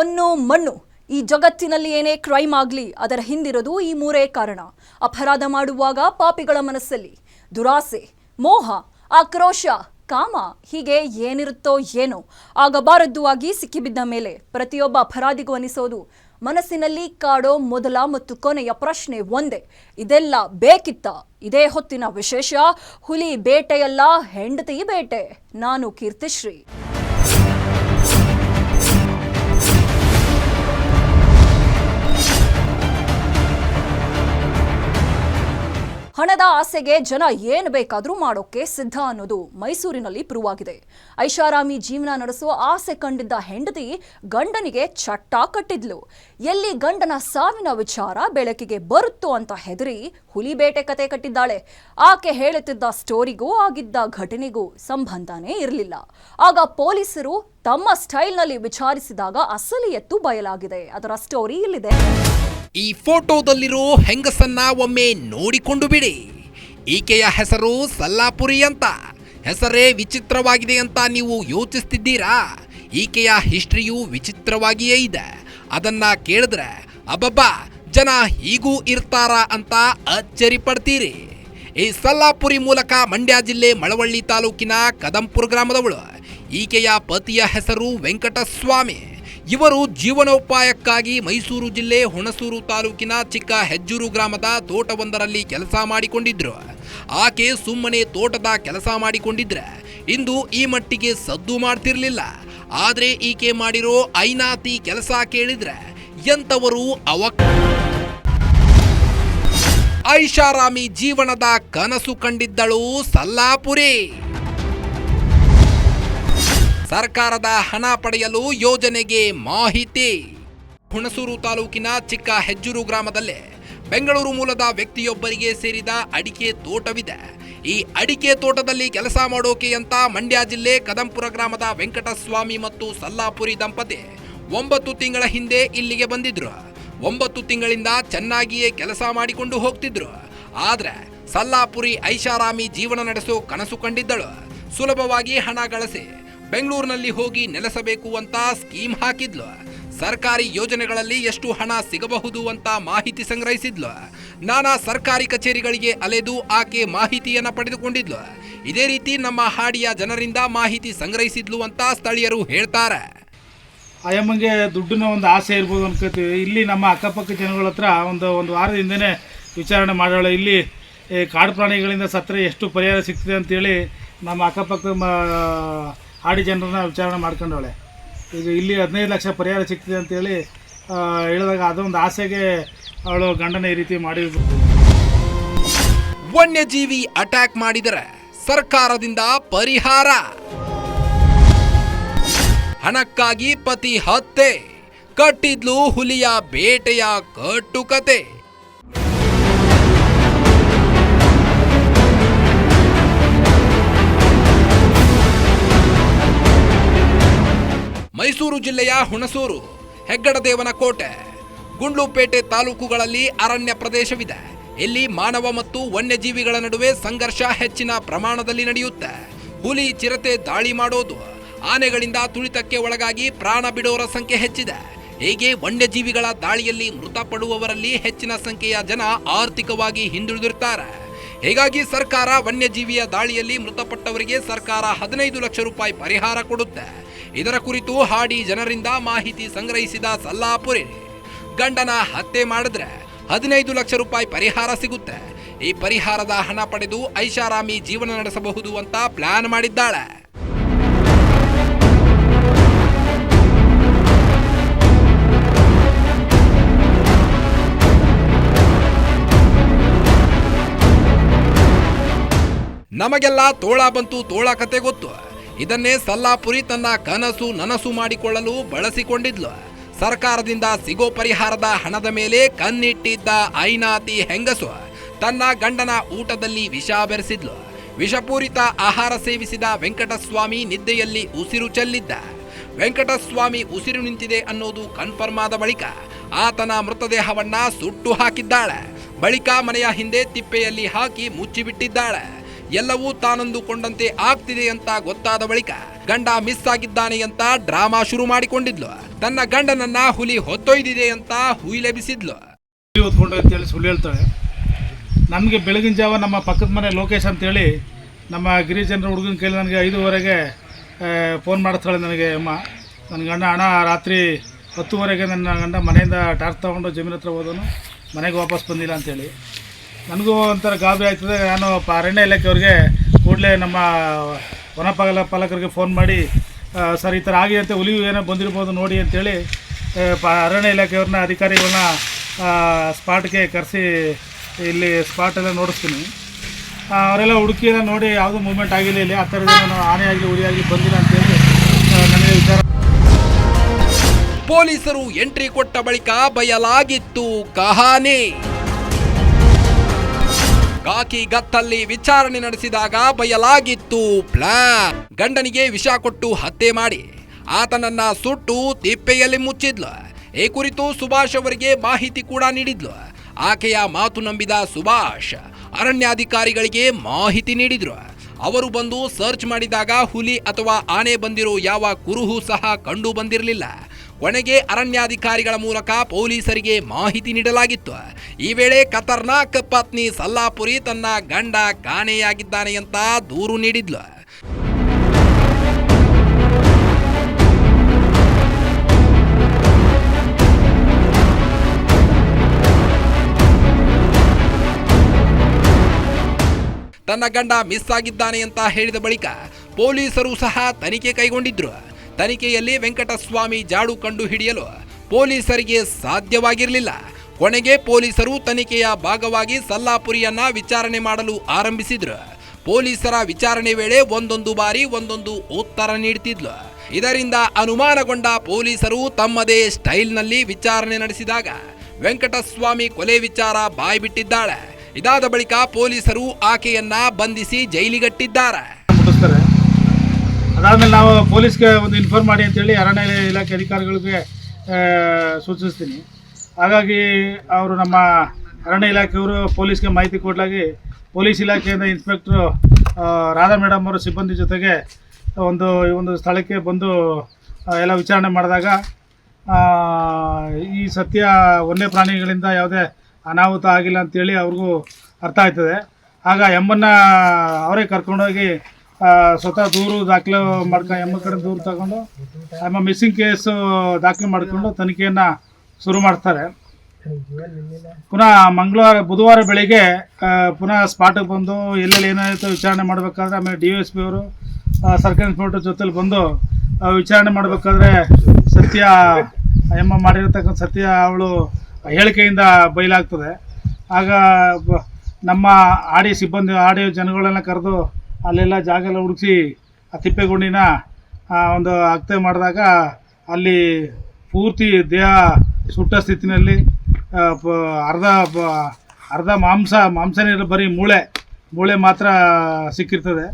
ಹೊನ್ನು ಮಣ್ಣು. ಈ ಜಗತ್ತಿನಲ್ಲಿ ಏನೇ ಕ್ರೈಮ್ ಆಗಲಿ, ಅದರ ಹಿಂದಿರೋದು ಈ ಮೂರೇ ಕಾರಣ. ಅಪರಾಧ ಮಾಡುವಾಗ ಪಾಪಿಗಳ ಮನಸ್ಸಲ್ಲಿ. ದುರಾಸೆ, ಮೋಹ, ಆಕ್ರೋಶ, ಕಾಮ, ಹೀಗೆ ಏನಿರುತ್ತೋ ಏನೋ. ಆಗಬಾರದ್ದು ಆಗಿ ಸಿಕ್ಕಿಬಿದ್ದ ಮೇಲೆ ಪ್ರತಿಯೊಬ್ಬ ಅಪರಾಧಿಗೂ ಅನಿಸೋದು, ಮನಸ್ಸಿನಲ್ಲಿ ಕಾಡೋ ಮೊದಲ ಮತ್ತು ಕೊನೆಯ ಪ್ರಶ್ನೆ ಒಂದೇ. ಇದೆಲ್ಲ ಬೇಕಿತ್ತ? ಇದೇ ಹೊತ್ತಿನ ವಿಶೇಷ, ಹುಲಿ ಬೇಟೆಯಲ್ಲ, ಹೆಂಡತಿ ಬೇಟೆ. ನಾನು ಕೀರ್ತಿಶ್ರೀ. ಹಣದ ಆಸೆಗೆ ಜನ ಏನು ಬೇಕಾದರೂ ಮಾಡೋಕೆ ಸಿದ್ಧ ಅನ್ನೋದು ಮೈಸೂರಿನಲ್ಲಿ ಪ್ರೂವ್ ಆಗಿದೆ ಐಷಾರಾಮಿ ಜೀವನ ನಡೆಸುವ ಆಸೆ ಕಂಡಿದ್ದ ಹೆಂಡತಿ ಗಂಡನಿಗೆ ಚಟ್ಟ ಕಟ್ಟಿದ್ಲು. ಎಲ್ಲಿ ಗಂಡನ ಸಾವಿನ ವಿಚಾರ ಬೆಳಕಿಗೆ ಬರುತ್ತೋ ಅಂತ ಹೆದರಿ ಹುಲಿಬೇಟೆ ಕತೆ ಕಟ್ಟಿದ್ದಾಳೆ. ಆಕೆ ಹೇಳುತ್ತಿದ್ದ ಸ್ಟೋರಿಗೂ ಆಗಿದ್ದ ಘಟನೆಗೂ ಸಂಬಂಧನೇ ಇರಲಿಲ್ಲ. ಆಗ ಪೊಲೀಸರು ತಮ್ಮ ಸ್ಟೈಲ್ನಲ್ಲಿ ವಿಚಾರಿಸಿದಾಗ ಅಸಲಿ ಎತ್ತು ಬಯಲಾಗಿದೆ. ಅದರ ಸ್ಟೋರಿ ಇಲ್ಲಿದೆ. ಈ ಫೋಟೋದಲ್ಲಿರೋ ಹೆಂಗಸನ್ನ ಒಮ್ಮೆ ನೋಡಿಕೊಂಡು ಬಿಡಿ. ಈಕೆಯ ಹೆಸರು ಸಲ್ಲಾಪುರಿ ಅಂತ. ಹೆಸರೇ ವಿಚಿತ್ರವಾಗಿದೆ ಅಂತ ನೀವು ಯೋಚಿಸ್ತಿದ್ದೀರಾ? ಈಕೆಯ ಹಿಸ್ಟ್ರಿಯು ವಿಚಿತ್ರವಾಗಿಯೇ ಇದೆ. ಅದನ್ನ ಕೇಳಿದ್ರೆ, ಅಬ್ಬಬ್ಬಾ, ಜನ ಹೀಗೂ ಇರ್ತಾರ ಅಂತ ಅಚ್ಚರಿ ಪಡ್ತೀರಿ ಈ ಸಲ್ಲಾಪುರಿ ಮೂಲಕ ಮಂಡ್ಯ ಜಿಲ್ಲೆ ಮಳವಳ್ಳಿ ತಾಲೂಕಿನ ಕದಂಪುರ ಗ್ರಾಮದವಳು. ಈಕೆಯ ಪತಿಯ ಹೆಸರು ವೆಂಕಟಸ್ವಾಮಿ. ಇವರು ಜೀವನೋಪಾಯಕ್ಕಾಗಿ ಮೈಸೂರು ಜಿಲ್ಲೆ ಹುಣಸೂರು ತಾಲೂಕಿನ ಚಿಕ್ಕ ಹೆಜ್ಜೂರು ಗ್ರಾಮದ ತೋಟವೊಂದರಲ್ಲಿ ಕೆಲಸ ಮಾಡಿಕೊಂಡಿದ್ರು. ಆಕೆ ಸುಮ್ಮನೆ ತೋಟದ ಕೆಲಸ ಮಾಡಿಕೊಂಡಿದ್ರೆ. ಇಂದು ಈ ಮಟ್ಟಿಗೆ ಸದ್ದು ಮಾಡ್ತಿರ್ಲಿಲ್ಲ. ಆದರೆ ಈಕೆ ಮಾಡಿರೋ ಐನಾತಿ ಕೆಲಸ ಕೇಳಿದ್ರೆ ಎಂಥವರು ಅವ ಐಷಾರಾಮಿ ಜೀವನದ ಕನಸು ಕಂಡಿದ್ದಳು ಸಲ್ಲಾಪುರಿ. ಸರ್ಕಾರದ ಹಣ ಪಡೆಯಲು ಯೋಜನೆಗೆ ಮಾಹಿತಿ. ಹುಣಸೂರು ತಾಲೂಕಿನ ಚಿಕ್ಕ ಹೆಜ್ಜೂರು ಗ್ರಾಮದಲ್ಲೇ ಬೆಂಗಳೂರು ಮೂಲದ ವ್ಯಕ್ತಿಯೊಬ್ಬರಿಗೆ ಸೇರಿದ ಅಡಿಕೆ ತೋಟವಿದೆ. ಈ ಅಡಿಕೆ ತೋಟದಲ್ಲಿ ಕೆಲಸ ಮಾಡೋಕೆ ಅಂತ ಮಂಡ್ಯ ಜಿಲ್ಲೆ ಕದಂಪುರ ಗ್ರಾಮದ ವೆಂಕಟಸ್ವಾಮಿ ಮತ್ತು ಸಲ್ಲಾಪುರಿ ದಂಪತಿ ಒಂಬತ್ತು ತಿಂಗಳ ಹಿಂದೆ ಇಲ್ಲಿಗೆ ಬಂದಿದ್ರು. ಒಂಬತ್ತು ತಿಂಗಳಿಂದ ಚೆನ್ನಾಗಿಯೇ ಕೆಲಸ ಮಾಡಿಕೊಂಡು ಹೋಗ್ತಿದ್ರು. ಆದ್ರೆ ಸಲ್ಲಾಪುರಿ ಐಷಾರಾಮಿ ಜೀವನ ನಡೆಸೋ ಕನಸು ಕಂಡಿದ್ದಳು. ಸುಲಭವಾಗಿ ಹಣ ಗಳಿಸಿ ಬೆಂಗಳೂರಿನಲ್ಲಿ ಹೋಗಿ ನೆಲೆಸಬೇಕು ಅಂತ ಸ್ಕೀಮ್ ಹಾಕಿದ್ಲು. ಸರ್ಕಾರಿ ಯೋಜನೆಗಳಲ್ಲಿ ಎಷ್ಟು ಹಣ ಸಿಗಬಹುದು ಅಂತ ಮಾಹಿತಿ ಸಂಗ್ರಹಿಸಿದ್ಲು. ನಾನಾ ಸರ್ಕಾರಿ ಕಚೇರಿಗಳಿಗೆ ಅಲೆದು ಆಕೆ ಮಾಹಿತಿಯನ್ನ ಪಡೆದುಕೊಂಡಿದ್ಲು. ಇದೇ ರೀತಿ ನಮ್ಮ ಹಾಡಿಯ ಜನರಿಂದ ಮಾಹಿತಿ ಸಂಗ್ರಹಿಸಿದ್ಲು ಅಂತ ಸ್ಥಳೀಯರು ಹೇಳ್ತಾರೆ. ಅಯ್ಯಮ್ಮಂಗೆ ದುಡ್ಡಿನ ಒಂದು ಆಸೆ ಇರ್ಬೋದು ಅನ್ಕೋತೀವಿ. ಇಲ್ಲಿ ನಮ್ಮ ಅಕ್ಕಪಕ್ಕ ಜನಗಳ ಹತ್ರ ಒಂದು ಒಂದು ವಾರದಿಂದನೇ ವಿಚಾರಣೆ ಮಾಡೋಣ ಇಲ್ಲಿ ಕಾಡು ಪ್ರಾಣಿಗಳಿಂದ ಸತ್ತರೆ ಎಷ್ಟು ಪರಿಹಾರ ಸಿಗ್ತದೆ ಅಂತೇಳಿ ನಮ್ಮ ಅಕ್ಕಪಕ್ಕ ಹಾಡಿ ಜನರನ್ನ ವಿಚಾರಣೆ ಮಾಡ್ಕೊಂಡವಳೆ. ಈಗ ಇಲ್ಲಿ ಹದಿನೈದು ಲಕ್ಷ ಪರಿಹಾರ ಸಿಗ್ತಿದೆ ಅಂತೇಳಿ ಹೇಳಿದಾಗ ಅದೊಂದು ಆಸೆಗೆ ಅವಳು ಗಂಡನ ಈ ರೀತಿ ಮಾಡಿ ವನ್ಯಜೀವಿ ಅಟ್ಯಾಕ್ ಮಾಡಿದರೆ ಸರ್ಕಾರದಿಂದ ಪರಿಹಾರ. ಹಣಕ್ಕಾಗಿ ಪತಿ ಹತ್ತೆ ಕಟ್ಟಿದ್ಲು ಹುಲಿಯ ಬೇಟೆಯ ಕಟ್ಟುಕತೆ ಮೈಸೂರು ಜಿಲ್ಲೆಯ ಹುಣಸೂರು ಹೆಗ್ಗಡದೇವನ ಕೋಟೆ ಗುಂಡ್ಲುಪೇಟೆ ತಾಲೂಕುಗಳಲ್ಲಿ ಅರಣ್ಯ ಪ್ರದೇಶವಿದೆ. ಇಲ್ಲಿ ಮಾನವ ಮತ್ತು ವನ್ಯಜೀವಿಗಳ ನಡುವೆ ಸಂಘರ್ಷ ಹೆಚ್ಚಿನ ಪ್ರಮಾಣದಲ್ಲಿ ನಡೆಯುತ್ತೆ. ಹುಲಿ, ಚಿರತೆ, ದಾಳಿ ಮಾಡೋದು ಆನೆಗಳಿಂದ ತುಳಿತಕ್ಕೆ ಒಳಗಾಗಿ ಪ್ರಾಣ ಬಿಡೋರ ಸಂಖ್ಯೆ ಹೆಚ್ಚಿದೆ. ಹೀಗೆ ವನ್ಯಜೀವಿಗಳ ದಾಳಿಯಲ್ಲಿ ಮೃತಪಡುವವರಲ್ಲಿ ಹೆಚ್ಚಿನ ಸಂಖ್ಯೆಯ ಜನ ಆರ್ಥಿಕವಾಗಿ ಹಿಂದುಳಿದಿರ್ತಾರೆ. ಹೀಗಾಗಿ ಸರ್ಕಾರ ವನ್ಯಜೀವಿಯ ದಾಳಿಯಲ್ಲಿ ಮೃತಪಟ್ಟವರಿಗೆ ಸರ್ಕಾರ ಹದಿನೈದು ಲಕ್ಷ ರೂಪಾಯಿ ಪರಿಹಾರ ಕೊಡುತ್ತೆ. ಇದರ ಕುರಿತು ಹಾಡಿ ಜನರಿಂದ ಮಾಹಿತಿ ಸಂಗ್ರಹಿಸಿದ ಸಲ್ಲಾಪುರಿ. ಗಂಡನ ಹತ್ಯೆ ಮಾಡಿದ್ರೆ ಹದಿನೈದು ಲಕ್ಷ ರೂಪಾಯಿ ಪರಿಹಾರ ಸಿಗುತ್ತೆ. ಈ ಪರಿಹಾರದ ಹಣ ಪಡೆದು ಐಷಾರಾಮಿ ಜೀವನ ನಡೆಸಬಹುದು ಅಂತ ಪ್ಲಾನ್ ಮಾಡಿದ್ದಾಳೆ. ನಮಗೆಲ್ಲ ತೋಳ ಬಂತು ತೋಳ ಕತೆ ಗೊತ್ತು. ಇದನ್ನೇ ಸಲ್ಲಾಪುರಿ ತನ್ನ ಕನಸು ನನಸು ಮಾಡಿಕೊಳ್ಳಲು ಬಳಸಿಕೊಂಡಿದ್ಲು. ಸರ್ಕಾರದಿಂದ ಸಿಗೋ ಪರಿಹಾರದ ಹಣದ ಮೇಲೆ ಕಣ್ಣಿಟ್ಟಿದ್ದ ಐನಾತಿ ಹೆಂಗಸು ತನ್ನ ಗಂಡನ ಊಟದಲ್ಲಿ ವಿಷ ಬೆರೆಸಿದ್ಲು. ವಿಷಪೂರಿತ ಆಹಾರ ಸೇವಿಸಿದ ವೆಂಕಟಸ್ವಾಮಿ ನಿದ್ದೆಯಲ್ಲಿ ಉಸಿರು ಚೆಲ್ಲಿದ್ದ. ವೆಂಕಟಸ್ವಾಮಿ ಉಸಿರು ನಿಂತಿದೆ ಅನ್ನೋದು ಕನ್ಫರ್ಮ್ ಆದ ಬಳಿಕ ಆತನ ಮೃತದೇಹವನ್ನ ಸುಟ್ಟು ಹಾಕಿದ್ದಾಳೆ. ಬಳಿಕ ಮನೆಯ ಹಿಂದೆ ತಿಪ್ಪೆಯಲ್ಲಿ ಹಾಕಿ ಮುಚ್ಚಿಬಿಟ್ಟಿದ್ದಾಳೆ. ಎಲ್ಲವೂ ತಾನಂದುಕೊಂಡಂತೆ ಆಗ್ತಿದೆ ಅಂತ ಗೊತ್ತಾದ ಬಳಿಕ ಗಂಡ ಮಿಸ್ ಆಗಿದ್ದಾನೆ ಅಂತ ಡ್ರಾಮಾ ಶುರು ಮಾಡಿಕೊಂಡಿದ್ಲು. ತನ್ನ ಗಂಡನನ್ನ ಹುಲಿ ಹೊತ್ತೊಯ್ದಿದೆ ಅಂತ ಹುಯಿಲೆಬಿಸಿದ್ಲು ಅಂತೇಳಿ ಸುಳ್ಳು ಹೇಳ್ತಾಳೆ. ನಮಗೆ ಬೆಳಗಿನ ಜಾವ ನಮ್ಮ ಪಕ್ಕದ ಮನೆ ಲೋಕೇಶ್ ಅಂತೇಳಿ ನಮ್ಮ ಗಿರಿಜನರ ಹುಡುಗನ ಕೈಲಿ ನನಗೆ ಐದುವರೆಗೆ ಫೋನ್ ಮಾಡ್ತಾಳೆ ನನಗೆ ಅಮ್ಮ. ನನ್ನ ಗಂಡ ಹಣ ರಾತ್ರಿ ಹತ್ತುವರೆಗೆ ನನ್ನ ಗಂಡ ಮನೆಯಿಂದ ಟಾರ್ಚ್ ತೊಗೊಂಡು ಜಮೀನ ಹತ್ರ ಹೋದನು ಮನೆಗೆ ವಾಪಸ್ ಬಂದಿಲ್ಲ ಅಂತೇಳಿ ನನಗೂ ಒಂಥರ ಗಾಬರಿ ಆಯ್ತದೆ. ನಾನು ಅರಣ್ಯ ಇಲಾಖೆಯವ್ರಿಗೆ ಕೂಡಲೇ ನಮ್ಮ ವನಪಾಲ ಪಾಲಕರಿಗೆ ಫೋನ್ ಮಾಡಿ ಸರ್, ಈ ಥರ ಆಗಿದೆ ಅಂತ ಏನೋ ಬಂದಿರ್ಬೋದು ನೋಡಿ ಅಂತೇಳಿ ಪ, ಅರಣ್ಯ ಇಲಾಖೆಯವ್ರನ್ನ, ಅಧಿಕಾರಿಗಳನ್ನ ಸ್ಪಾಟ್ಗೆ ಕರೆಸಿ ಇಲ್ಲಿ ಸ್ಪಾಟೆಲ್ಲ ನೋಡಿಸ್ತೀನಿ. ಅವರೆಲ್ಲ ಹುಡುಕಿ ಎಲ್ಲ ನೋಡಿ ಯಾವುದೂ ಮೂವ್ಮೆಂಟ್ ಆಗಿಲ್ಲ ಇಲ್ಲಿ. ಆ ಥರದ ನಾನು ಆನೆ ಆಗಲಿ, ಹುಲಿ ಆಗಲಿ ಬಂದಿಲ್ಲ ಅಂತೇಳಿ ನನಗೆ ವಿಚಾರ ಪೊಲೀಸರು ಎಂಟ್ರಿ ಕೊಟ್ಟ ಬಳಿಕ ಬಯಲಾಗಿತ್ತು ಕಹಾನಿ. ಕಾಕಿ ಗತ್ತಲ್ಲಿ ವಿಚಾರಣೆ ನಡೆಸಿದಾಗ ಬಯಲಾಗಿತ್ತು ಪ್ಲಾನ್. ಗಂಡನಿಗೆ ವಿಷ ಕೊಟ್ಟು ಹತ್ಯೆ ಮಾಡಿ ಆತನನ್ನ ಸುಟ್ಟು ತಿಪ್ಪೆಯಲ್ಲಿ ಮುಚ್ಚಿದ್ಲು. ಈ ಕುರಿತು ಸುಭಾಷ್ ಅವರಿಗೆ ಮಾಹಿತಿ ಕೂಡ ನೀಡಿದ್ಲು. ಆಕೆಯ ಮಾತು ನಂಬಿದ ಸುಭಾಷ್ ಅರಣ್ಯಾಧಿಕಾರಿಗಳಿಗೆ ಮಾಹಿತಿ ನೀಡಿದ್ರು. ಅವರು ಬಂದು ಸರ್ಚ್ ಮಾಡಿದಾಗ ಹುಲಿ ಅಥವಾ ಆನೆ ಬಂದಿರೋ ಯಾವ ಕುರುಹು ಸಹ ಕಂಡು ಬಂದಿರಲಿಲ್ಲ. ಕೊನೆಗೆ ಅರಣ್ಯಾಧಿಕಾರಿಗಳ ಮೂಲಕ ಪೊಲೀಸರಿಗೆ ಮಾಹಿತಿ ನೀಡಲಾಗಿತ್ತು. ಈ ವೇಳೆ ಖತರ್ನಾಕ್ ಪತ್ನಿ ಸಲ್ಲಾಪುರಿ ತನ್ನ ಗಂಡ ಕಾಣೆಯಾಗಿದ್ದಾನೆ ಅಂತ ದೂರು ನೀಡಿದ್ಲು. ತನ್ನ ಗಂಡ ಮಿಸ್ ಆಗಿದ್ದಾನೆ ಅಂತ ಹೇಳಿದ ಬಳಿಕ ಪೊಲೀಸರು ಸಹ ತನಿಖೆ ಕೈಗೊಂಡಿದ್ರು. ತನಿಖೆಯಲ್ಲಿ ವೆಂಕಟಸ್ವಾಮಿ ಜಾಡು ಕಂಡು ಹಿಡಿಯಲು ಪೊಲೀಸರಿಗೆ ಸಾಧ್ಯವಾಗಿರಲಿಲ್ಲ. ಕೊನೆಗೆ ಪೊಲೀಸರು ತನಿಖೆಯ ಭಾಗವಾಗಿ ಸಲ್ಲಾಪುರಿಯನ್ನ ವಿಚಾರಣೆ ಮಾಡಲು ಆರಂಭಿಸಿದ್ರು. ಪೊಲೀಸರ ವಿಚಾರಣೆ ವೇಳೆ ಒಂದೊಂದು ಬಾರಿ ಒಂದೊಂದು ಉತ್ತರ ನೀಡುತ್ತಿದ್ಲು ಇದರಿಂದ ಅನುಮಾನಗೊಂಡ ಪೊಲೀಸರು ತಮ್ಮದೇ ಸ್ಟೈಲ್ನಲ್ಲಿ ವಿಚಾರಣೆ ನಡೆಸಿದಾಗ ವೆಂಕಟಸ್ವಾಮಿ ಕೊಲೆ ವಿಚಾರ ಬಾಯ್ಬಿಟ್ಟಿದ್ದಾಳೆ. ಇದಾದ ಬಳಿಕ ಪೊಲೀಸರು ಆಕೆಯನ್ನ ಬಂಧಿಸಿ ಜೈಲಿಗಟ್ಟಿದ್ದಾರೆ. ಅದಾದಮೇಲೆ ನಾವು ಪೊಲೀಸ್ಗೆ ಒಂದು ಇನ್ಫಾರ್ಮ್ ಮಾಡಿ ಅಂತೇಳಿ ಅರಣ್ಯ ಇಲಾಖೆ ಅಧಿಕಾರಿಗಳಿಗೆ ಸೂಚಿಸ್ತೀನಿ. ಹಾಗಾಗಿ ಅವರು ನಮ್ಮ ಅರಣ್ಯ ಇಲಾಖೆಯವರು ಪೊಲೀಸ್ಗೆ ಮಾಹಿತಿ ಕೊಡಲಾಗಿ ಪೊಲೀಸ್ ಇಲಾಖೆಯಿಂದ ಇನ್ಸ್ಪೆಕ್ಟ್ರು ರಾಧಾ ಮೇಡಮ್ ಅವರು ಸಿಬ್ಬಂದಿ ಜೊತೆಗೆ ಒಂದು ಈ ಒಂದು ಸ್ಥಳಕ್ಕೆ ಬಂದು ಎಲ್ಲ ವಿಚಾರಣೆ ಮಾಡಿದಾಗ ಈ ಸತ್ಯ ವನ್ಯ ಪ್ರಾಣಿಗಳಿಂದ ಯಾವುದೇ ಅನಾಹುತ ಆಗಿಲ್ಲ ಅಂತೇಳಿ ಅವ್ರಿಗೂ ಅರ್ಥ ಆಯ್ತದೆ. ಆಗ ಎಮ್ಮನ್ನು ಅವರೇ ಕರ್ಕೊಂಡೋಗಿ ಸ್ವತಃ ದೂರು ದಾಖಲೆ ಮಾಡ್ಕೊ ಎಮ್ಮ ಕಡೆ ದೂರು ತಗೊಂಡು ಎಮ್ಮ ಮಿಸ್ಸಿಂಗ್ ಕೇಸು ದಾಖಲೆ ಮಾಡಿಕೊಂಡು ತನಿಖೆಯನ್ನು ಶುರು ಮಾಡ್ತಾರೆ. ಪುನಃ ಮಂಗಳವಾರ, ಬುಧವಾರ ಬೆಳಿಗ್ಗೆ ಪುನಃ ಸ್ಪಾಟಿಗೆ ಬಂದು ಎಲ್ಲೆಲ್ಲಿ ಏನಾಯಿತು ವಿಚಾರಣೆ ಮಾಡಬೇಕಾದ್ರೆ ಆಮೇಲೆ ಡಿ ಎಸ್ ಪಿ ಅವರು ಸರ್ಕಲ್ ಇನ್ಸ್ಪೆಕ್ಟರ್ ಜೊತೆಲಿ ಬಂದು ವಿಚಾರಣೆ ಮಾಡಬೇಕಾದ್ರೆ ಸತ್ಯ ಎಮ್ಮ ಮಾಡಿರತಕ್ಕಂಥ ಸತ್ಯ ಅವಳು ಹೇಳಿಕೆಯಿಂದ ಬಯಲಾಗ್ತದೆ. ಆಗ ನಮ್ಮ ಆಡಿ ಸಿಬ್ಬಂದಿ ಆಡಿ ಜನಗಳನ್ನ ಕರೆದು ಅಲ್ಲೆಲ್ಲ ಜಾಗ ಎಲ್ಲ ಹುಡುಕಿಸಿ ಆ ತಿಪ್ಪೆಗುಂಡಿನ ಒಂದು ಹತ್ಯೆ ಮಾಡಿದಾಗ ಅಲ್ಲಿ ಪೂರ್ತಿ ದೇಹ ಸುಟ್ಟ ಸ್ಥಿತಿನಲ್ಲಿ ಅರ್ಧ ಅರ್ಧ ಮಾಂಸ, ಮಾಂಸನೇ ಬರೀ ಮೂಳೆ ಮೂಳೆ ಮಾತ್ರ ಸಿಕ್ಕಿರ್ತದೆ.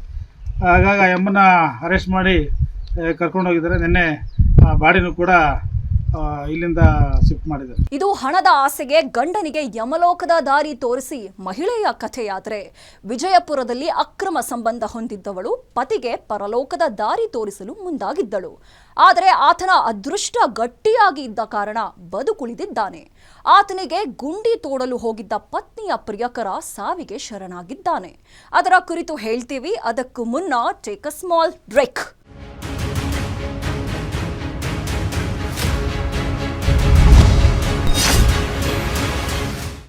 ಹಾಗಾಗಿ ಆ ಎಮ್ಮನ್ನ ಅರೆಸ್ಟ್ ಮಾಡಿ ಕರ್ಕೊಂಡೋಗಿದ್ದಾರೆ. ನಿನ್ನೆ ಬಾಡಿನೂ ಕೂಡ ಇಲ್ಲಿಂದ ಶಿಫ್ಟ್ ಮಾಡಿದ್ದಾರೆ. ಇದು ಹಣದ ಆಸೆಗೆ ಗಂಡನಿಗೆ ಯಮಲೋಕದ ದಾರಿ ತೋರಿಸಿ ಮಹಿಳೆಯ ಕಥೆಯಾದರೆ. ವಿಜಯಪುರದಲ್ಲಿ ಅಕ್ರಮ ಸಂಬಂಧ ಹೊಂದಿದ್ದವಳು ಪತಿಗೆ ಪರಲೋಕದ ದಾರಿ ತೋರಿಸಲು ಮುಂದಾಗಿದ್ದಳು. ಆದರೆ ಆತನ ಅದೃಷ್ಟ ಗಟ್ಟಿಯಾಗಿ ಇದ್ದ ಕಾರಣ ಬದುಕುಳಿದಿದ್ದಾನೆ. ಆತನಿಗೆ ಗುಂಡಿ ತೋಡಲು ಹೋಗಿದ್ದ ಪತ್ನಿಯ ಪ್ರಿಯಕರ ಸಾವಿಗೆ ಶರಣಾಗಿದ್ದಾನೆ. ಅದರ ಕುರಿತು ಹೇಳ್ತೀವಿ. ಅದಕ್ಕೂ ಮುನ್ನ ಟೇಕ್ ಅ ಸ್ಮಾಲ್ ಬ್ರೇಕ್